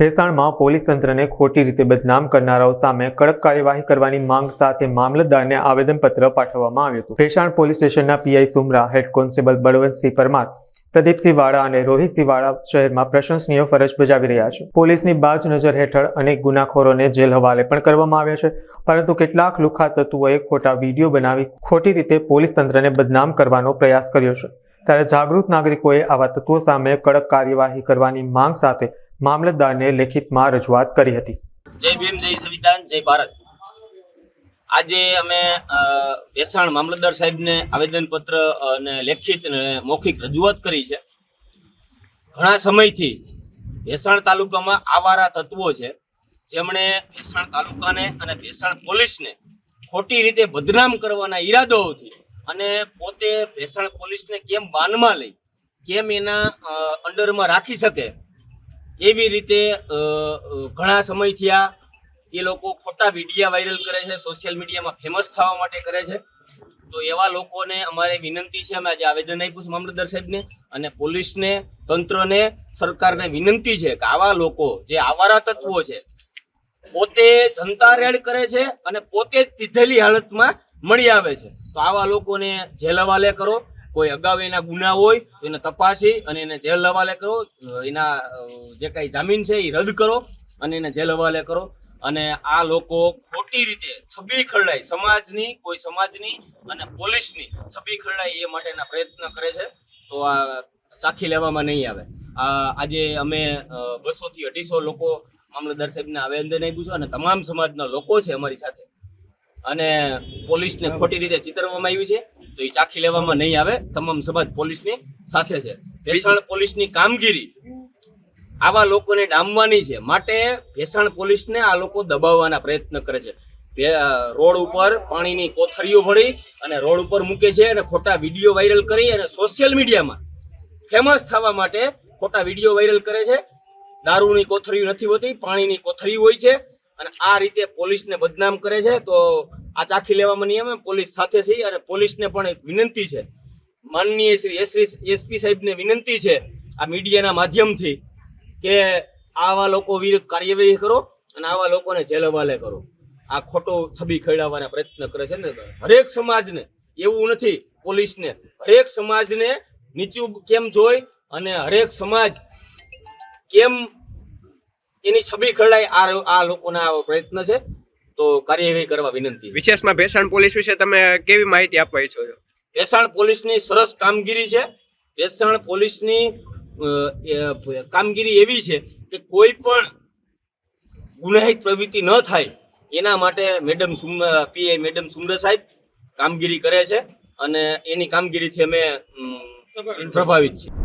ભેસાણમાં police તંત્રને ખોટી રીતે બદનામ કરનારાઓ સામે કડક કાર્યવાહી કરવાની માંગ સાથે મામલતદારને આવેદનપત્ર પાઠવવામાં આવ્યું હતું. ભેસાણ પોલીસ સ્ટેશનના PI Sumra, head constable Balwantsinh Parmar, Pradipsinh Vala અને રોહિતસિંહ વાળા શહેરમાં પ્રશંસનીય ફરજ બજાવી રહ્યા છે. પોલીસની બાજ નજર હેઠળ અનેક ગુનાખોરોને જેલ હવાલે પણ કરવામાં આવ્યા છે, પરંતુ કેટલાક લુખા તત્વોએ ખોટા વીડિયો બનાવી ખોટી રીતે પોલીસ તંત્રને બદનામ કરવાનો પ્રયાસ કર્યો છે. ત્યારે જાગૃત નાગરિકોએ આવા તત્વો સામે કડક કાર્યવાહી કરવાની માંગ સાથે મામલતદારને લેખિતમાં રજૂઆત કરી હતી. જય ભીમ, જય સંવિધાન, જય ભારત. આજે અમે વેસાણ મામલતદાર સાહેબને આવેદનપત્ર અને લેખિત અને મૌખિક રજૂઆત કરી છે. ઘણા સમયથી ભેસાણ તાલુકામાં આવારા તત્વો છે. જેમણે ભેસાણ તાલુકાને અને ભેસાણ પોલીસને ખોટી રીતે બદનામ કરવાના ઈરાદોથી અને પોતે ભેસાણ પોલીસને કેમ બાનમાં લઈ, કેમ એના અંડરમાં રાખી શકે એવી રીતે ઘણા સમય થયા એ લોકો ખોટા વિડીયા વાયરલ કરે છે, સોશિયલ મીડિયામાં ફેમસ થવા માટે કરે છે. તો એવા લોકોને અમારે વિનંતી છે, અમે આજે આવેદન આપ્યું છે મામલતદાર સાહેબને અને પોલીસને, તંત્રને, સરકારને વિનંતી છે કે આવા લોકો જે આવારા તત્વો છે, પોતે જનતા રેડ કરે છે અને પોતે જ પીધેલી હાલતમાં મળી આવે છે. તો આવા લોકોને જેલ હવાલે કરો કોઈ અગાઉ એના ગુના હોય તો એને તપાસી અને એને જેલ હવાલે કરો. એના જે કાંઈ જામીન છે એ રદ કરો અને એને જેલ હવાલે કરો. અને આ લોકો ખોટી રીતે છબી ખરડાય. સમાજની, કોઈ સમાજની અને પોલીસની છબી ખરડાય એ માટેના પ્રયત્ન કરે છે. તો આ ચાખી લેવામાં નહીં આવે. આ, આજે અમે બસો થી અઢીસો લોકો મામલતદાર સાહેબને આવેદન આપ્યું છે અને તમામ સમાજના લોકો છે અમારી સાથે. અને પોલીસને ખોટી રીતે ચિતરવામાં આવ્યું છે. તો એ ચાખી લેવામાં નહીં આવે. તમામ સમાજ પોલીસની સાથે છે. ભેસાણ પોલીસની કામગીરી આવા લોકોને ડામવાની છે. માટે ભેસાણ પોલીસને આ લોકો દબાવવાના પ્રયત્ન કરે છે. રોડ ઉપર પાણીની કોથળીઓ ભરી અને રોડ ઉપર મૂકે છે અને ખોટા વીડિયો વાયરલ કરી અને સોશિયલ મીડિયામાં ફેમસ થવા માટે ખોટા વીડિયો વાયરલ કરે છે. દારૂની કોથળીઓ નથી હોતી, પાણીની કોથળીઓ હોય છે અને આ રીતે પોલીસને બદનામ કરે છે. તો આ ચાખી લેવામાં નહીં અમે પોલીસ સાથે છીએ અને પોલીસને પણ એક વિનંતી છે. માનનીય શ્રી એસપી એસપી સાહેબને વિનંતી છે આ મીડિયાના માધ્યમથી કે આવા લોકો વિરુદ્ધ કાર્યવાહી કરો અને આવા લોકોને જેલ હવાલે કરો. આ ખોટો છબી ખેડાવવાના પ્રયત્ન કરે છે ને હરેક સમાજને. એવું નથી, પોલીસને હરેક સમાજને નીચું કેમ જોઈ અને હરેક સમાજ કેમ એની છબી ખરડાય આ લોકોના પ્રયત્ન છે. તો કાર્યવાહી કરવા વિનંતી. વિશેષમાં ભેસાણ પોલીસ વિશે તમે કેવી માહિતી આપવા ઈચ્છો છો? ભેસાણ પોલીસની સરસ કામગીરી છે. ભેસાણ પોલીસની કામગીરી એવી છે કે કોઈ પણ ગુનાહિત પ્રવૃત્તિ ન થાય એના માટે મેડમ સુમ પીઆઈ મેડમ સુમરા સાહેબ કામગીરી કરે છે અને એની કામગીરીથી અમે પ્રભાવિત છીએ.